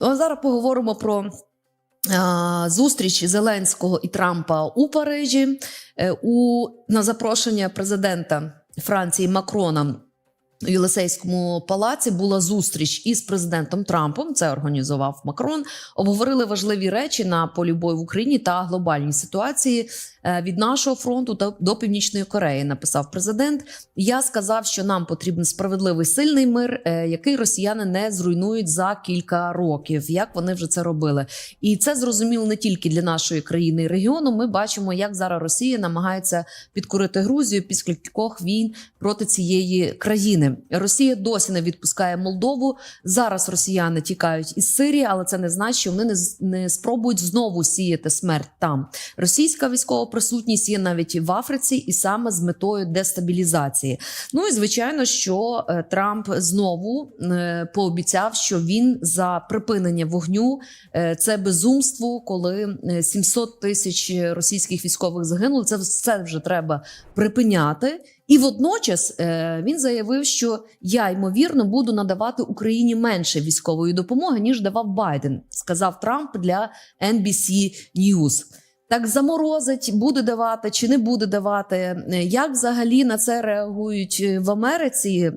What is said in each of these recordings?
Ну, зараз поговоримо про зустріч Зеленського і Трампа у Парижі. Е, У на запрошення президента Франції Макрона. У Єлисейському палаці була зустріч із президентом Трампом. Це організував Макрон. Обговорили важливі речі на полі бою в Україні та глобальній ситуації від нашого фронту та до північної Кореї. Написав президент. Я сказав, що нам потрібен справедливий сильний мир, е, який росіяни не зруйнують за кілька років, як вони вже це робили. І це зрозуміло не тільки для нашої країни і регіону. Ми бачимо, як зараз Росія намагається підкорити Грузію після кількох війн проти цієї країни. Росія досі не відпускає Молдову. Зараз росіяни тікають із Сирії, але це не значить, що вони не, не спробують знову сіяти смерть там. Російська військова присутність є навіть в Африці, і саме з метою дестабілізації. Ну і звичайно, що е, Трамп знову е, пообіцяв, що він за припинення вогню Е, Це безумство, коли е, 700 тисяч російських військових загинули. Це все вже треба припиняти. І водночас він заявив, що я ймовірно буду надавати Україні менше військової допомоги ніж давав Байден, сказав Трамп для NBC News. Так заморозить, буде давати чи не буде давати. Е, Як взагалі на це реагують е, в Америці?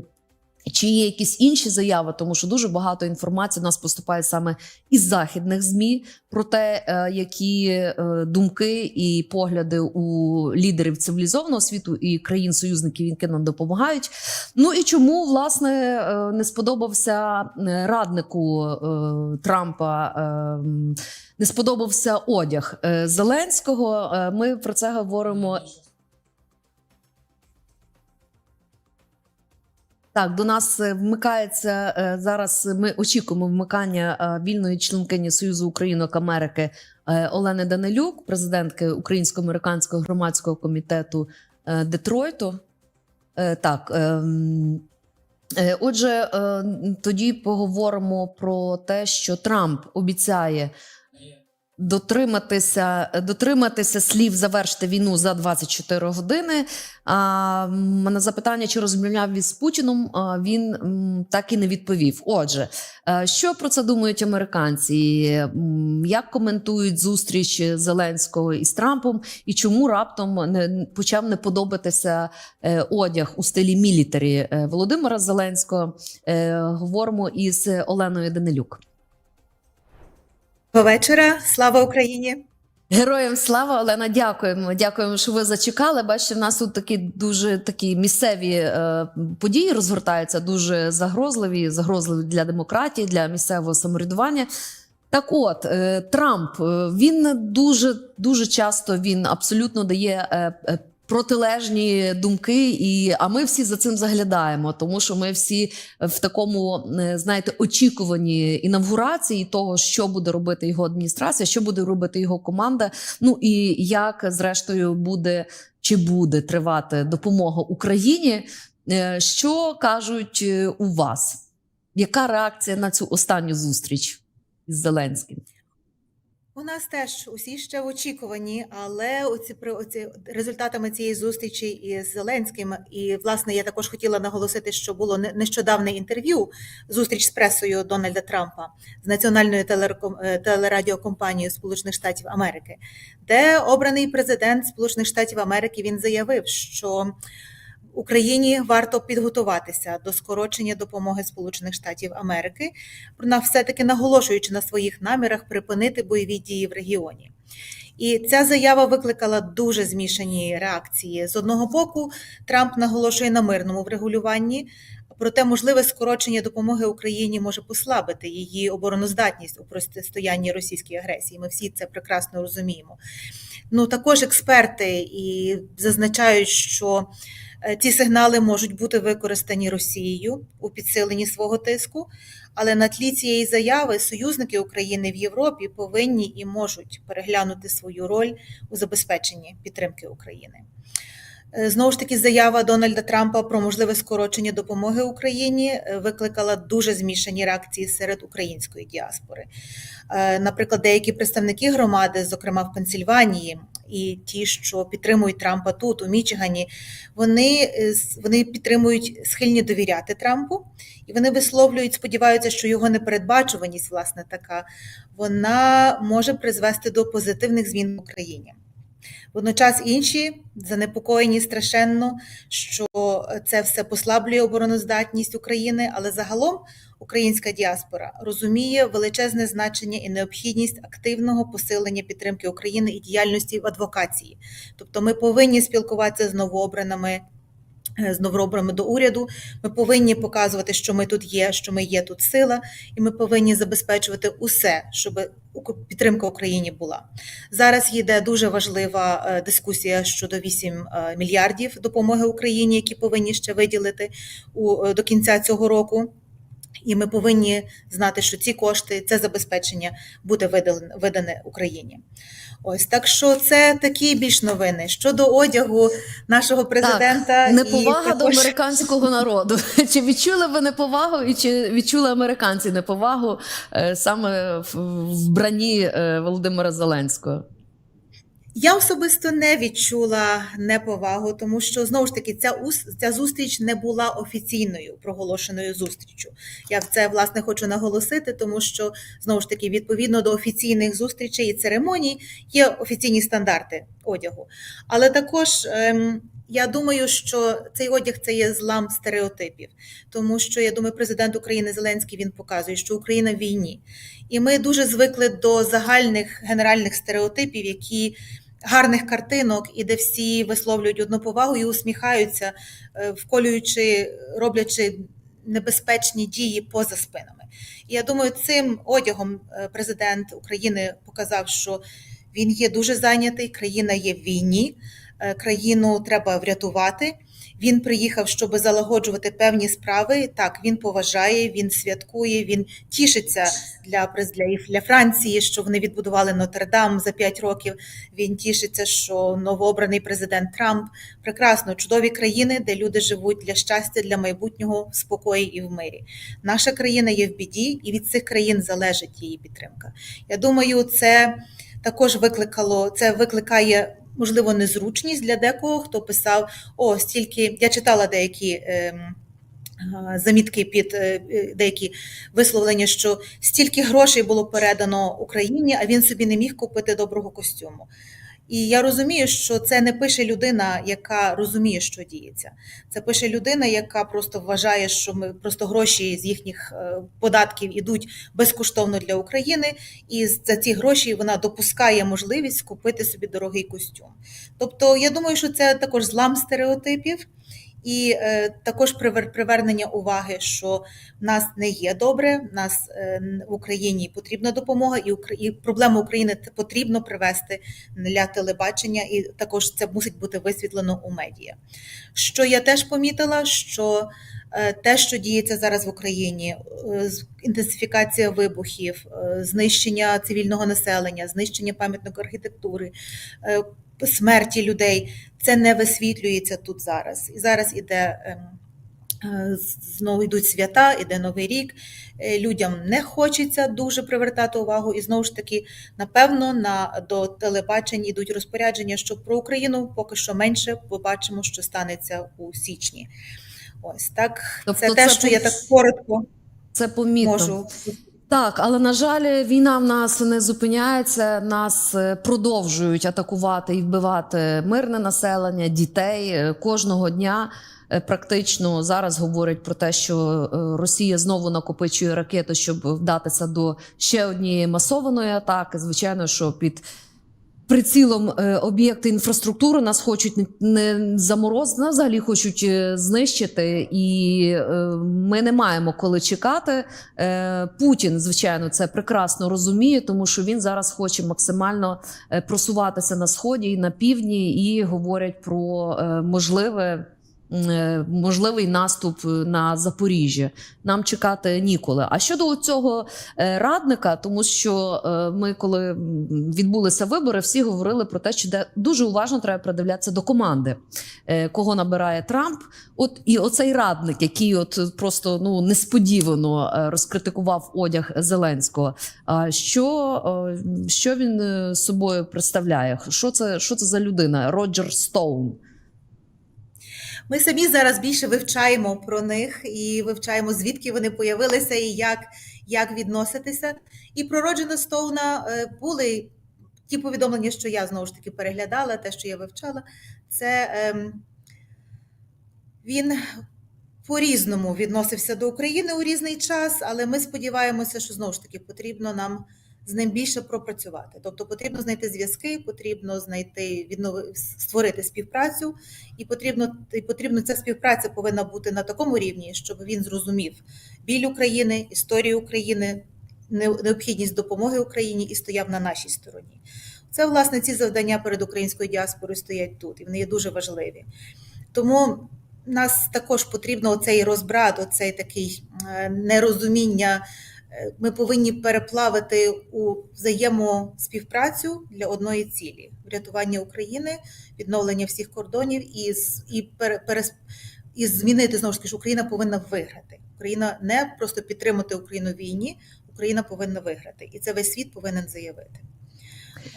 Чи є якісь інші заяви, тому що дуже багато інформації у нас поступає саме із західних змі про те, е, які е, думки і погляди у лідерів цивілізованого світу і країн-союзників, які нам допомагають. Ну і чому власне е, не сподобався раднику Трампа? Не сподобався одяг Зеленського. Ми про це говоримо Так, до нас е, вмикається е, зараз. Ми очікуємо вмикання е, вільної членкині Союзу Українок Америки Олени Данилюк, президентки Українсько-американського громадського комітету Детройту. Так. ем, Отже, тоді поговоримо про те, що Трамп обіцяє дотриматися, дотриматися слів завершити війну за 24 години. А на запитання, чи розмовляв він з Путіном, він так і не відповів. Отже, е, що про це думають американці? Як коментують зустріч Зеленського із Трампом, і чому раптом не почав не подобатися е, одяг у стилі мілітарі е, Володимира Зеленського? Говоримо із Оленою Данилюк. Вечора, слава Україні! Героям слава Олена, дякуємо. Дякуємо, що ви зачекали. Бачите, в нас тут такі дуже такі місцеві е, події розгортаються, дуже загрозливі, загрозливі для демократії, для місцевого самоврядування. Так, от е, Трамп е, він дуже дуже часто він абсолютно дає. е, е, Протилежні думки, і а ми всі за цим заглядаємо, тому що ми всі в такому, е, знаєте, очікуванні інавгурації того, що буде робити його адміністрація, що буде робити його команда. Ну і як зрештою буде чи буде тривати допомога Україні. Е, Що кажуть е, у вас? Яка реакція на цю останню зустріч із Зеленським? У нас теж усі ще в очікуванні, але оці при оці результатами цієї зустрічі із Зеленським, і власне я також хотіла наголосити, що було не- нещодавне інтерв'ю, зустріч з пресою Дональда Трампа з національною е, телерадіокомпанією Сполучених Штатів Америки, де обраний президент Сполучених Штатів Америки він заявив, що Україні варто підготуватися до скорочення допомоги Сполучених Штатів Америки, на все-таки наголошуючи на своїх намірах припинити бойові дії в регіоні. І ця заява викликала дуже змішані реакції. З одного боку, Трамп наголошує на мирному врегулюванні, проте можливе скорочення допомоги Україні може послабити її обороноздатність у протистоянні російській агресії. Ми всі це прекрасно розуміємо. Ну також експерти і зазначають, що ці сигнали можуть бути використані Росією у підсиленні свого тиску, але на тлі цієї заяви союзники України в Європі повинні і можуть переглянути свою роль у забезпеченні підтримки України. Е, Знову ж таки, заява Дональда Трампа про можливе скорочення допомоги Україні е, викликала дуже змішані реакції серед української діаспори. Е, Наприклад, деякі представники громади, зокрема в Пенсільванії, і ті, що підтримують Трампа тут, у Мічигані, вони, е, вони підтримують схильні довіряти Трампу, і вони висловлюють, сподіваються, що його непередбачуваність, власне, така, вона може призвести до позитивних змін в Україні. Водночас інші занепокоєні страшенно, що це все послаблює обороноздатність України, але загалом українська діаспора розуміє величезне значення і необхідність активного посилення підтримки України і діяльності в адвокації. Тобто, ми повинні спілкуватися з новообраними. Е, З новробрами до уряду ми повинні показувати, що ми тут є, що ми є тут сила, і ми повинні забезпечувати усе, щоб підтримка Україні була. Зараз йде дуже важлива е, дискусія щодо 8 е, мільярдів допомоги Україні, які повинні ще виділити до кінця цього року. І ми повинні знати, що ці кошти, це забезпечення буде видане Україні. Ось так що це такі більш новини щодо одягу нашого президента. і Неповага до також- американського народу. Чи відчули ви неповагу, і чи відчули американці неповагу е, саме в вбранні е, Володимира Зеленського? Я особисто не відчула неповагу, тому що знову ж таки ця ця зустріч не була офіційною проголошеною зустріччю. Я в це власне хочу наголосити, тому що знову ж таки відповідно до офіційних зустрічей і церемоній є офіційні стандарти одягу. Але також ем, я думаю, що цей одяг це є злам стереотипів, тому що я думаю, президент України Зеленський він показує, що Україна в війні, і ми дуже звикли до загальних генеральних стереотипів, які гарних картинок, і де всі висловлюють одну повагу і усміхаються, е, вколюючи, роблячи небезпечні дії поза спинами. І я думаю, цим одягом е, президент України показав, що він є дуже зайнятий, країна є в війні, е, країну треба врятувати. Він приїхав, щоб залагоджувати певні справи. Так, він поважає, він святкує, він тішиться для для, Франції, що вони відбудували Нотр-Дам за 5 років. Він тішиться, що новообраний президент Трамп прекрасно, чудові країни, де люди живуть для щастя, для майбутнього в спокої і в мирі. Наша країна є в біді, і від цих країн залежить її підтримка. Я думаю, це також викликало це викликає. Можливо, незручність для декого, хто писав: о, стільки я читала деякі ем, замітки під е, е, деякі висловлення, що стільки грошей було передано Україні, а він собі не міг купити доброго костюму. І я розумію, що це не пише людина, яка розуміє, що діється. Це пише людина, яка просто вважає, що ми просто гроші з їхніх е, податків ідуть безкоштовно для України, і за ці гроші вона допускає можливість купити собі дорогий костюм. Тобто, я думаю, що це також злам стереотипів. І е, також привер- привернення уваги, що в нас не є добре, в нас е, в Україні потрібна допомога, і, проблему України потрібно привести для телебачення, і також це мусить бути висвітлено у медіа. Що я теж помітила, що е, те, що діється зараз в Україні, інтенсифікація вибухів, знищення цивільного населення, знищення пам'яток архітектури, смерті людей, це не висвітлюється тут зараз. І зараз іде. ем, е, Знову йдуть свята, іде новий рік. Е, Людям не хочеться дуже привертати увагу, і знову ж таки, напевно, на до телебачень йдуть розпорядження, що про Україну поки що менше побачимо, що станеться у січні. Ось так. Тобто це те, це що я так коротко Це помітно. можу. Так, але на жаль, війна в нас не зупиняється. Нас е, продовжують атакувати і вбивати мирне населення, дітей Е, кожного дня. е, Практично зараз говорять про те, що Росія знову накопичує ракети, щоб вдатися до ще однієї масованої атаки. Звичайно, що під прицілом е, об'єкти інфраструктури нас хочуть не- заморозити, а взагалі хочуть е, знищити, і е, ми не маємо коли чекати. Путін, звичайно, це прекрасно розуміє, тому що він зараз хоче максимально просуватися на сході і на півдні, і говорять про можливе можливий наступ е, на Запоріжжя. Нам чекати ніколи. А щодо цього е, радника, тому що е, ми, коли відбулися вибори, всі говорили про те, що дуже уважно треба придивлятися до команди, е, кого набирає Трамп. От і оцей радник, який от просто ну несподівано е, розкритикував одяг Зеленського. Що, е, що він е, собою представляє? Що це, що це за людина? Роджер Стоун. Ми самі зараз більше вивчаємо про них і вивчаємо, звідки вони появилися і як, як відноситися. І про Роджена Стоуна е, були ті повідомлення, що я знову ж таки переглядала, те, що я вивчала, це ем, він по-різному відносився до України у різний час, але ми сподіваємося, що знову ж таки потрібно нам з ним більше пропрацювати. Тобто потрібно знайти зв'язки, потрібно знайти віднови створити співпрацю, і потрібно і потрібно ця співпраця повинна бути на такому рівні, щоб він зрозумів біль України, історію України, необхідність допомоги Україні і стояв на нашій стороні. Це власне ці завдання перед українською діаспорою стоять тут, і вони є дуже важливі. Тому нас також потрібно оцей розбрат, оцей такий е, нерозуміння. Е, Ми повинні переплавити у взаємоспівпрацю для одної цілі врятування України, відновлення всіх кордонів і, і, пере, перес- і змінити знову ж таки, що Україна повинна виграти. Україна не просто підтримати Україну в війні, Україна повинна виграти, і це весь світ повинен заявити.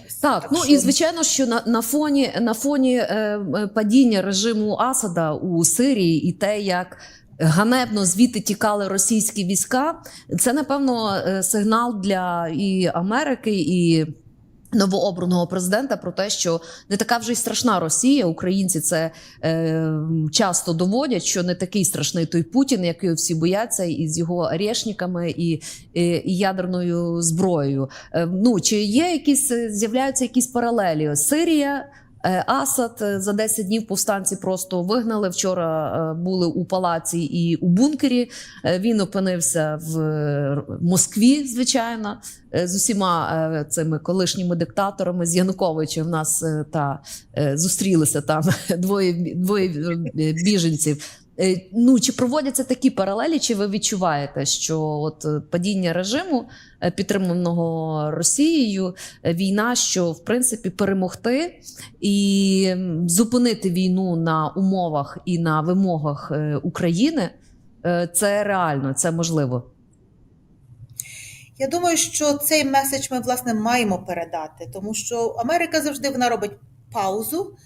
Ось, Так, ну що- і звичайно, що на, на фоні на фоні е, падіння режиму Асада у Сирії і те, як ганебно звідти тікали російські війська, це напевно е, сигнал для і Америки і. Новообраного президента про те, що не така вже й страшна Росія. Українці це е, часто доводять, що не такий страшний той Путін, який всі бояться, і з його орешниками і, і, і ядерною зброєю. Е, ну чи є якісь е, з'являються якісь паралелі? Сирія. Е, Асад е, за 10 днів повстанці просто вигнали. Вчора е, були у палаці і у бункері. Він опинився в Москві, звичайно, з усіма цими колишніми диктаторами з Януковичем. В нас та зустрілися там двоє, двоє біженців. Е, Ну чи проводяться такі паралелі? Чи ви відчуваєте, що от е, падіння режиму, е, підтриманого Росією, війна, що в принципі перемогти і зупинити війну на умовах і на вимогах України, це реально, це можливо. Я думаю, що цей меседж ми власне маємо передати, тому що Америка завжди вона робить паузу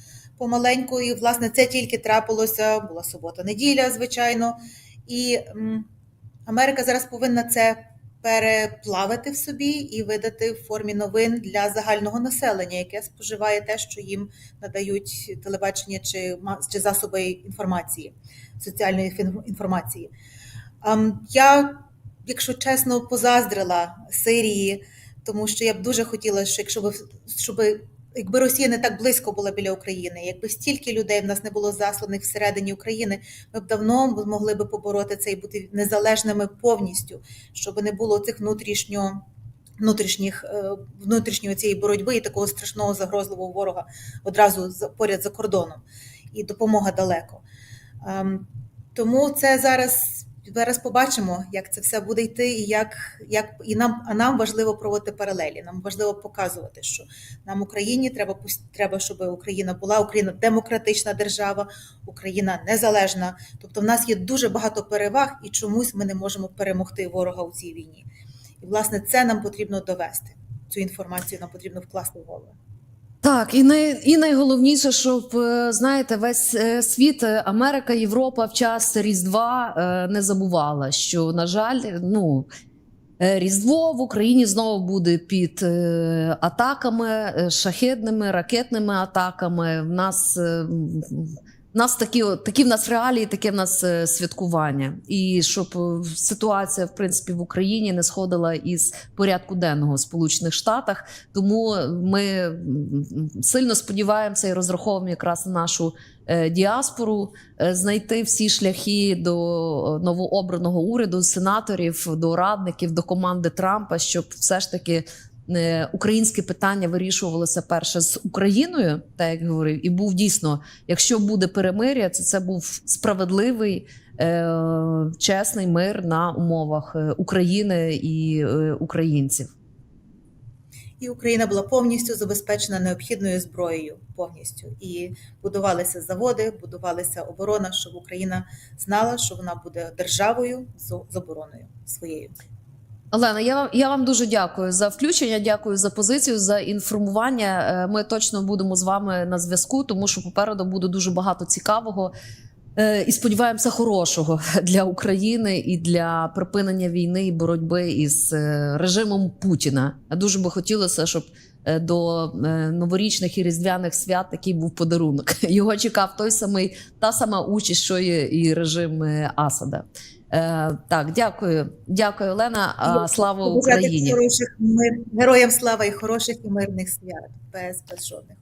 помаленьку, і власне це тільки трапилося. Була субота-неділя, звичайно, і Америка зараз повинна це переплавити в собі і видати в формі новин для загального населення, яке споживає те, що їм надають телебачення чи чи засоби інформації, соціальної інформації. Я якщо чесно, позаздрила Сирії, тому що я б дуже хотіла, що якщо б щоб якби Росія не так близько була біля України, якби стільки людей в нас не було засланих всередині України, ми б давно змогли би побороти це і бути незалежними повністю, щоб не було цих внутрішньо. Внутрішніх е, внутрішньої цієї боротьби і такого страшного загрозливого ворога одразу поряд за кордоном, і допомога далеко. Ем, Тому це зараз зараз побачимо, як це все буде йти, і як, як і нам, а нам важливо проводити паралелі. Нам важливо показувати, що нам Україні треба треба, щоб Україна була Україна демократична держава, Україна незалежна. Тобто, в нас є дуже багато переваг, і чомусь ми не можемо перемогти ворога у цій війні. І власне це нам потрібно довести. Цю інформацію нам потрібно вкласти в голову. Так, і най, і найголовніше, щоб е, знаєте, весь е, світ, е, Америка, Європа в час Різдва не забувала, що на жаль, ну. Різдво в Україні знову буде під атаками, шахедними, ракетними атаками. В нас, нас такі, такі в нас реалії, таке в нас е, святкування. І щоб е, ситуація, в принципі, в Україні не сходила із порядку денного в Сполучених Штатах. Тому ми сильно сподіваємося і розраховуємо якраз на нашу е, діаспору знайти всі шляхи до новообраного уряду, сенаторів, до радників, до команди Трампа, щоб все ж таки українське питання вирішувалося перше з Україною, так як говорив, і був дійсно, якщо буде перемир'я, це, це був справедливий. е, Чесний мир на умовах е, України і е, українців. І Україна була повністю забезпечена необхідною зброєю, повністю. І будувалися заводи, будувалася оборона, щоб Україна знала, що вона буде державою з обороною своєю. Олена, я вам я вам дуже дякую за включення. Дякую за позицію, за інформування. Е, Ми точно будемо з вами на зв'язку, тому що попереду буде дуже багато цікавого. Е, І сподіваємося, хорошого для України і для припинення війни і боротьби із е, режимом Путіна. Дуже би хотілося, щоб до е, новорічних і різдвяних свят такий був подарунок. Його чекав той самий та сама участь, що є і режим е, Асада. Е, Так, дякую, дякую, Олена. А, Слава Україні! Хороших мир, героям слава і хороших і мирних свят без, без жодних.